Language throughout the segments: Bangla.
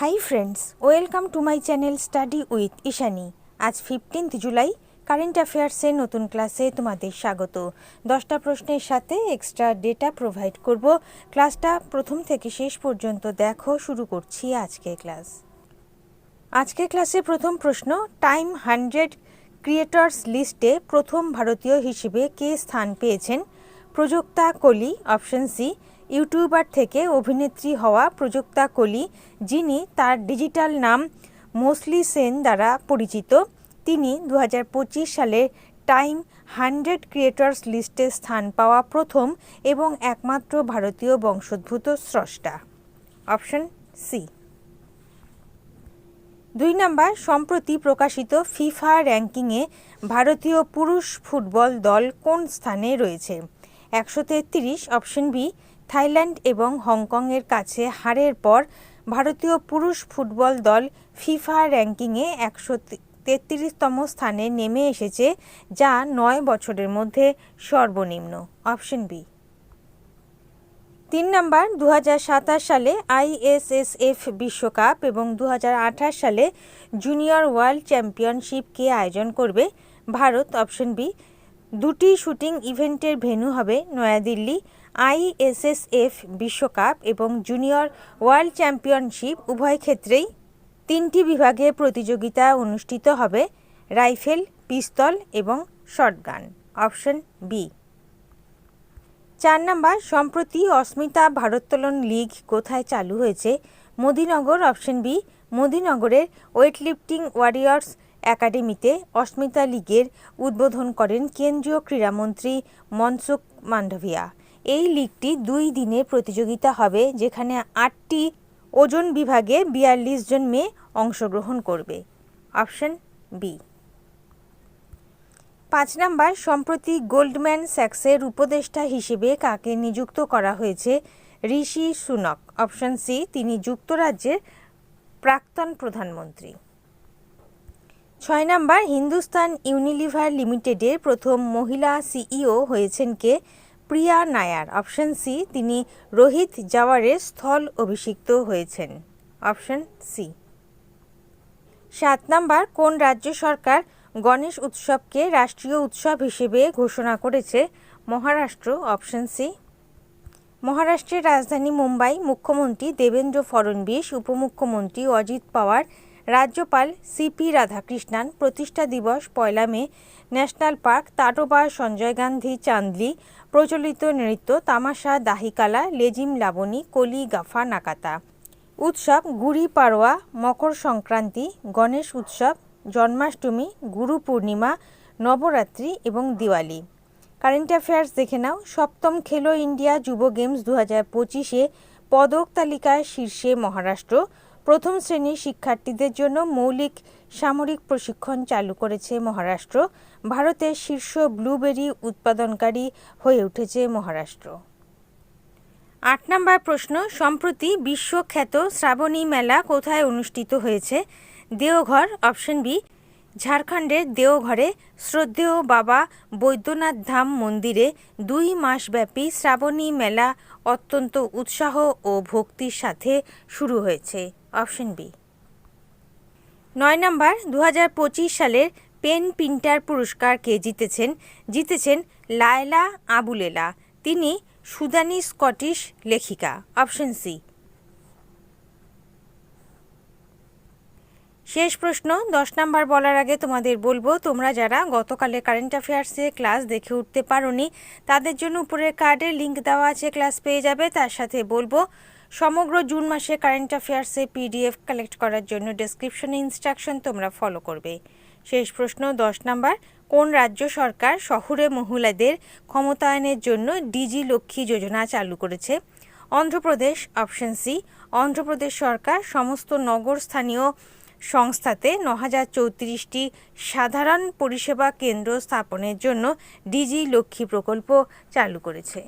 Hi friends welcome to my channel study with Ishani আজ ফিফটিন্থ জুলাই কারেন্ট অ্যাফেয়ার্সের নতুন ক্লাসে তোমাদের স্বাগত। দশটা প্রশ্নের সাথে এক্সট্রা ডেটা প্রোভাইড করব। ক্লাসটা প্রথম থেকে শেষ পর্যন্ত দেখো, শুরু করছি আজকে ক্লাস আজকে ক্লাসে প্রথম প্রশ্ন টাইম হান্ড্রেড ক্রিয়েটর্স লিস্টে প্রথম ভারতীয় হিসেবে কে স্থান পেয়েছেন? প্রযোক্তা কলি অপশন সি ইউটিউবার থেকে অভিনেত্রী হওয়া প্রযোক্তা কলি, যিনি তার ডিজিটাল নাম মোসলি সেন দ্বারা পরিচিত, তিনি দু হাজার পঁচিশ সালে টাইম হান্ড্রেড ক্রিয়েটর্স লিস্টে স্থান পাওয়া প্রথম এবং একমাত্র ভারতীয় বংশোদ্ভূত স্রষ্টা। Option C. দুই নম্বর, সম্প্রতি প্রকাশিত ফিফা র্যাঙ্কিংয়ে ভারতীয় পুরুষ ফুটবল দল কোন স্থানে রয়েছে? একশো তেত্রিশ, অপশন বি থাইল্যান্ড এবং হংকংয়ের কাছে হারের পর ভারতীয় পুরুষ ফুটবল দল ফিফা র্যাঙ্কিংয়ে একশো তেত্রিশতম স্থানে নেমে এসেছে, যা নয় বছরের মধ্যে সর্বনিম্ন। Option B. তিন নম্বর দু হাজার সাতাশ সালে আইএসএসএফ বিশ্বকাপ এবং দু হাজার আঠাশ সালে জুনিয়র ওয়ার্ল্ড চ্যাম্পিয়নশিপ কে আয়োজন করবে? ভারত। অপশন বি, দুটি শুটিং ইভেন্টের ভেন্যু হবে নয়াদিল্লি আইএসএসএফ বিশ্বকাপ এবং জুনিয়র ওয়ার্ল্ড চ্যাম্পিয়নশিপ উভয় ক্ষেত্রেই তিনটি বিভাগে প্রতিযোগিতা অনুষ্ঠিত হবে, রাইফেল, পিস্তল এবং শটগান। Option B. চার নাম্বার, সম্প্রতি অস্মিতা ভারোত্তোলন লীগ কোথায় চালু হয়েছে? মোদিনগর। অপশন বি, মোদিনগরের ওয়েটলিফটিং ওয়ারিয়র্স একাডেমিতে অস্মিতা লীগের উদ্বোধন করেন কেন্দ্রীয় ক্রীড়ামন্ত্রী মনসুখ মান্ডভিয়া। এই লিগটি দুই দিনের প্রতিযোগিতা হবে, যেখানে আটটি ওজন বিভাগে বিয়াল্লিশ জন মেয়ে অংশগ্রহণ করবে। অপশন বি পাঁচ নাম্বার, সম্প্রতি গোল্ডম্যান স্যাক্সের উপদেষ্টা হিসেবে কাকে নিযুক্ত করা হয়েছে ঋষি সুনক? অপশন সি তিনি যুক্তরাজ্যের প্রাক্তন প্রধানমন্ত্রী। ছয় নাম্বার, হিন্দুস্তান ইউনিলিভার লিমিটেডের প্রথম মহিলা সিইও হয়েছেন কে? প্রিয়া নায়ার অপশন সি তিনি রোহিত জাওয়ারের স্থল অভিষিক্ত হয়েছেন। অপশন সি সাত নাম্বার, কোন রাজ্য সরকার গণেশ উৎসবকে রাষ্ট্রীয় উৎসব হিসেবে ঘোষণা করেছে? মহারাষ্ট্র অপশন সি মহারাষ্ট্রের রাজধানী মুম্বাই, মুখ্যমন্ত্রী দেবেন্দ্র ফড়নবিস উপমুখ্যমন্ত্রী অজিত পাওয়ার রাজ্যপাল সিপি রাধাকৃষ্ণান প্রতিষ্ঠা দিবস, পয়লা May, national park Tadoba Sanjay Gandhi চান্দলি প্রচলিত নৃত্য, তামাশা, দাহিকালা, লেজিম লাবণী, কলি, গাফা, নাকাতা। উৎসব গুড়ি পাড়োয়া, মকর সংক্রান্তি, গণেশ উৎসব, জন্মাষ্টমী, গুরু পূর্ণিমা, নবরাত্রি এবং দিওয়ালি। কারেন্ট অ্যাফেয়ার্স দেখে নাও। সপ্তম খেলো ইন্ডিয়া যুব গেমস দু হাজার পঁচিশে পদক তালিকায় শীর্ষে মহারাষ্ট্র। প্রথম শ্রেণির শিক্ষার্থীদের জন্য মৌলিক সামরিক প্রশিক্ষণ চালু করেছে মহারাষ্ট্র। ভারতের শীর্ষ ব্লুবেরি উৎপাদনকারী হয়ে উঠেছে মহারাষ্ট্র। আট নম্বর প্রশ্ন, সম্প্রতি বিশ্বখ্যাত শ্রাবণী মেলা কোথায় অনুষ্ঠিত হয়েছে? দেওঘর, অপশন বি ঝাড়খণ্ডের দেওঘরে শ্রদ্ধেয় বাবা বৈদ্যনাথ ধাম মন্দিরে দুই মাসব্যাপী শ্রাবণী মেলা অত্যন্ত উৎসাহ ও ভক্তির সাথে শুরু হয়েছে। Option B. নয় নম্বর দু হাজার পঁচিশ সালের পেন পিন্টার পুরস্কার কে জিতেছেন? জিতেছেন লায়লা আবুলেলা। তিনি সুদানি স্কটিশ লেখিকা। Option C. শেষ প্রশ্ন, দশ নাম্বার বলার আগে তোমাদের বলব, তোমরা যারা গতকালে কারেন্ট অ্যাফেয়ার্সে ক্লাস দেখে উঠতে পারোনি, তাদের জন্য উপরের কার্ডে লিঙ্ক দেওয়া আছে ক্লাস পেয়ে যাবে। তার সাথে বলব, সমগ্র জুন মাসে কারেন্ট অ্যাফেয়ার্সে পিডিএফ কালেক্ট করার জন্য ডেসক্রিপশনে ইনস্ট্রাকশন তোমরা ফলো করবে। শেষ প্রশ্ন, দশ নাম্বার, কোন রাজ্য সরকার শহুরে মহিলাদের ক্ষমতায়নের জন্য ডিজি লক্ষ্মী যোজনা চালু করেছে? অন্ধ্রপ্রদেশ অপশন সি অন্ধ্রপ্রদেশ সরকার সমস্ত নগর স্থানীয় সংস্থাতে ন হাজার চৌত্রিশটি সাধারণ পরিষেবা কেন্দ্র স্থাপনের জন্য ডিজি লক্ষ্মী প্রকল্প চালু করেছে।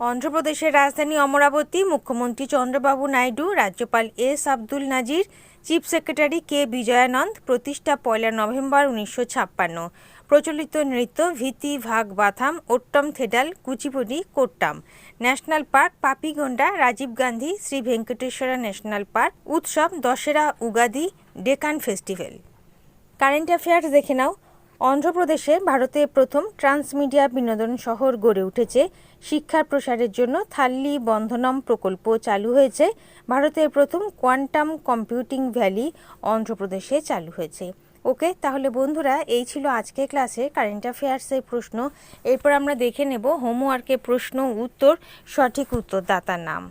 অন্ধ্রপ্রদেশের রাজধানী অমরাবতী মুখ্যমন্ত্রী চন্দ্রবাবু নাইডু, রাজ্যপাল S Abdul Nazeer, chief secretary K Vijayanand, প্রতিষ্ঠা পয়লা নভেম্বর উনিশশো ছাপ্পান্ন। প্রচলিত নৃত্য ভীতি, ভাগ, বাথাম, ওট্টম, থেডাল, Kuchipudi, Kottam. National park, Papikonda, Rajiv Gandhi, Sri Venkateswara national park, উৎসব, Dussehra Ugadi, Deccan festival. Current affairs দেখে নাও। অন্ধ্রপ্রদেশে ভারতে প্রথম ট্রান্সমিডিয়া বিনোদন শহর গড়ে উঠেছে। শিক্ষার প্রসারের জন্য থাল্লি বন্ধনম প্রকল্প চালু হয়েছে। ভারতের প্রথম কোয়ান্টাম কম্পিউটিং ভ্যালি অন্ধ্রপ্রদেশে চালু হয়েছে। ওকে, তাহলে বন্ধুরা, এই ছিল আজকে ক্লাসে কারেন্ট অ্যাফেয়ার্সের প্রশ্ন। এরপর আমরা দেখে নেব হোমওয়ার্কের প্রশ্ন উত্তর, সঠিক উত্তরদাতার নাম।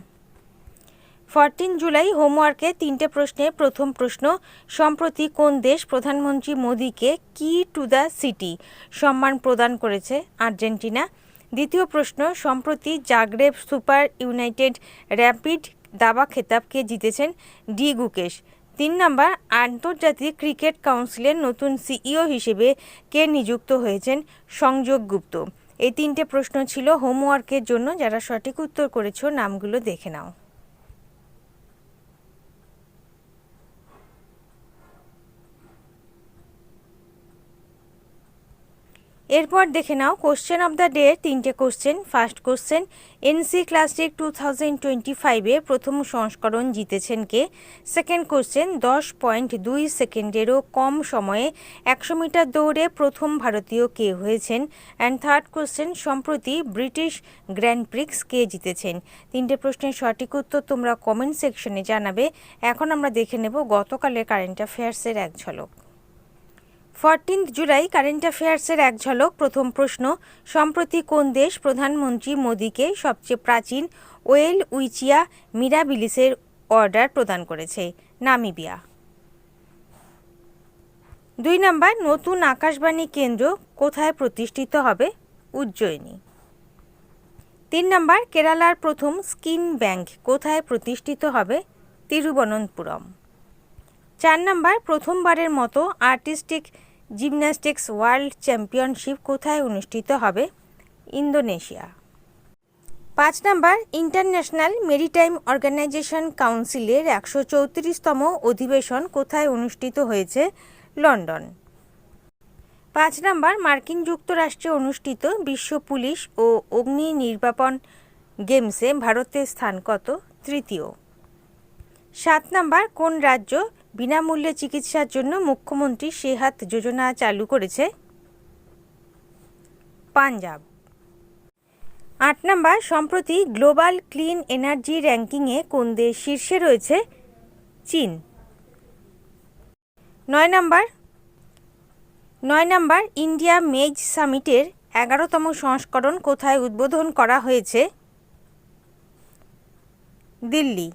ফরটিন জুলাই হোমওয়ার্কে তিনটে প্রশ্নে প্রথম প্রশ্ন, সম্প্রতি কোন দেশ প্রধানমন্ত্রী মোদীকে কি টু দ্য সিটি সম্মান প্রদান করেছে? আর্জেন্টিনা। দ্বিতীয় প্রশ্ন, সম্প্রতি জাগরেব সুপার ইউনাইটেড র্যাপিড দাবা খেতাবকে জিতেছেন ডি গুকেশ। তিন নম্বর, আন্তর্জাতিক ক্রিকেট কাউন্সিলের নতুন সিইও হিসেবে কে নিযুক্ত হয়েছেন সংযোগ গুপ্ত? এই তিনটে প্রশ্ন ছিল হোমওয়ার্কের জন্য। যারা সঠিক উত্তর করেছ, নামগুলো দেখে নাও। এরপর দেখে নাও কোশ্চেন অফ দ্য ডে তিনটে question first question NC classic two thousand twenty ফাইভে প্রথম সংস্করণ জিতেছেন কে? সেকেন্ড কোশ্চেন দশ পয়েন্ট দুই সেকেন্ডেরও কম সময়ে একশো মিটার দৌড়ে প্রথম ভারতীয় কে হয়েছেন? অ্যান্ড থার্ড কোশ্চেন সম্প্রতি ব্রিটিশ গ্র্যান্ড প্রিক্স কে জিতেছেন? তিনটে প্রশ্নের সঠিক উত্তর তোমরা কমেন্ট সেকশনে জানাবে। এখন আমরা দেখে নেব গতকালের কারেন্ট অ্যাফেয়ার্সের এক ঝলক। ফরটিন্থ জুলাই কারেন্ট অ্যাফেয়ার্সের এক ঝলক। প্রথম প্রশ্ন, সম্প্রতি কোন দেশ প্রধানমন্ত্রী মোদীকে সবচেয়ে প্রাচীন ওয়েল, উইচিয়া, মিরাবিলিসের অর্ডার প্রদান করেছে? নামিবিয়া। দুই নম্বর, নতুন আকাশবাণী কেন্দ্র কোথায় প্রতিষ্ঠিত হবে? উজ্জয়িনী। তিন নম্বর, কেরালার প্রথম স্কিন ব্যাংক কোথায় প্রতিষ্ঠিত হবে? তিরুবনন্তপুরম। চার নম্বর, প্রথমবারের মতো আর্টিস্টিক জিমন্যাস্টিক্স ওয়ার্ল্ড চ্যাম্পিয়নশিপ কোথায় অনুষ্ঠিত হবে? ইন্দোনেশিয়া। পাঁচ নম্বর, ইন্টারন্যাশনাল মেরিটাইম অর্গানাইজেশন কাউন্সিলের একশো চৌত্রিশতম অধিবেশন কোথায় অনুষ্ঠিত হয়েছে? লন্ডন। পাঁচ নম্বর, মার্কিন যুক্তরাষ্ট্রে অনুষ্ঠিত বিশ্ব পুলিশ ও অগ্নি নির্বাপন গেমসে ভারতের স্থান কত? তৃতীয়। সাত নম্বর, কোন রাজ্য বিনামূল্যে চিকিৎসার জন্য মুখ্যমন্ত্রী সেহাত যোজনা চালু করেছে পাঞ্জাব। আট নম্বর, সম্প্রতি গ্লোবাল ক্লিন এনার্জি র্যাঙ্কিংয়ে কোন দেশ শীর্ষে রয়েছে চীন? নয় নম্বর নয় নম্বর, ইন্ডিয়া মেজ সামিটের এগারোতম সংস্করণ কোথায় উদ্বোধন করা হয়েছে? দিল্লি।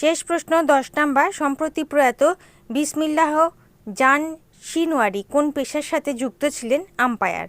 শেষ প্রশ্ন দশ নাম্বার। সম্প্রতি প্রয়াত বিসমিল্লাহ জান শিনওয়ারি কোন পেশার সাথে যুক্ত ছিলেন আম্পায়ার?